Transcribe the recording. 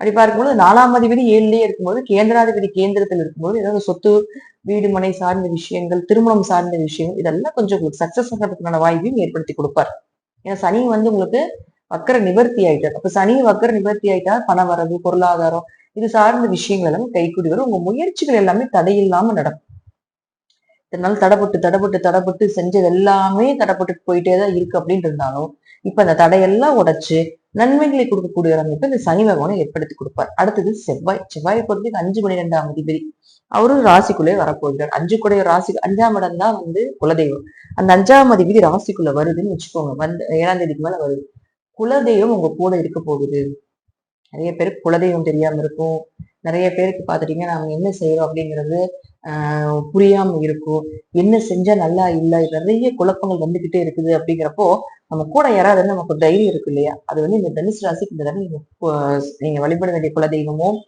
அப்படி பார்க்கும்போது நாலாம் அதிபதி ஏழுலயே இருக்கும்போது கேந்திராதிபதி கேந்திரத்தில் இருக்கும்போது ஏதாவது சொத்து வீடு மனை சார்ந்த விஷயங்கள் திருமணம் சார்ந்த விஷயங்கள் இதெல்லாம் கொஞ்சம் உங்களுக்கு சக்சஸ் ஆகிறதுக்கான வாய்ப்பையும் ஏற்படுத்தி கொடுப்பார். ஏன்னா சனி வந்து உங்களுக்கு வக்கர நிவர்த்தி ஆயிட்டார். அப்ப சனி வக்கர நிவர்த்தி ஆயிட்டா பண வரவு பொருளாதாரம் இது சார்ந்த விஷயங்கள் எல்லாமே கைக்கூடி வரும். உங்க முயற்சிகள் எல்லாமே தடையில்லாம நடக்கும். இதனால தடைப்பட்டு தடைப்பட்டு தடைப்பட்டு செஞ்சது எல்லாமே தடைப்பட்டு போயிட்டே தான் இருக்கு அப்படின்னு இருந்தாலும் இப்ப அந்த தடையெல்லாம் உடைச்சு நன்மைகளை கொடுக்கக்கூடிய அமைப்பு இந்த சனி பகவானை ஏற்படுத்தி கொடுப்பார். அடுத்தது செவ்வாய். செவ்வாய் பொறுத்து அஞ்சு பன்னிரெண்டாம் அதிபதி. அவரும் ராசிக்குள்ளே வரப்போகிறார். அஞ்சு குடைய ராசி அஞ்சாம் இடம் தான் வந்து குலதெய்வம். அந்த அஞ்சாம் அதிபதி ராசிக்குள்ள வருதுன்னு வச்சுக்கோங்க. வந்து ஏழாம் தேதிக்கு மேல வருது. குலதெய்வம் உங்க கூட இருக்க போகுது. நிறைய பேருக்கு குலதெய்வம் தெரியாம இருக்கும். நிறைய பேருக்கு பாத்துட்டீங்கன்னா நாம என்ன செய்யறோம் அப்படிங்கிறது ஆஹ் புரியாம இருக்கும். என்ன செஞ்சா நல்லா இல்லை? நிறைய குழப்பங்கள் வந்துகிட்டே இருக்குது அப்படிங்கிறப்போ நம்ம கூட யாராவது நமக்கு தைரியம் இருக்கு இல்லையா? அது வந்து இந்த தனுசு ராசிக்கு இந்த தடவை நீங்க நீங்க வழிபட வேண்டிய குலதெய்வமோ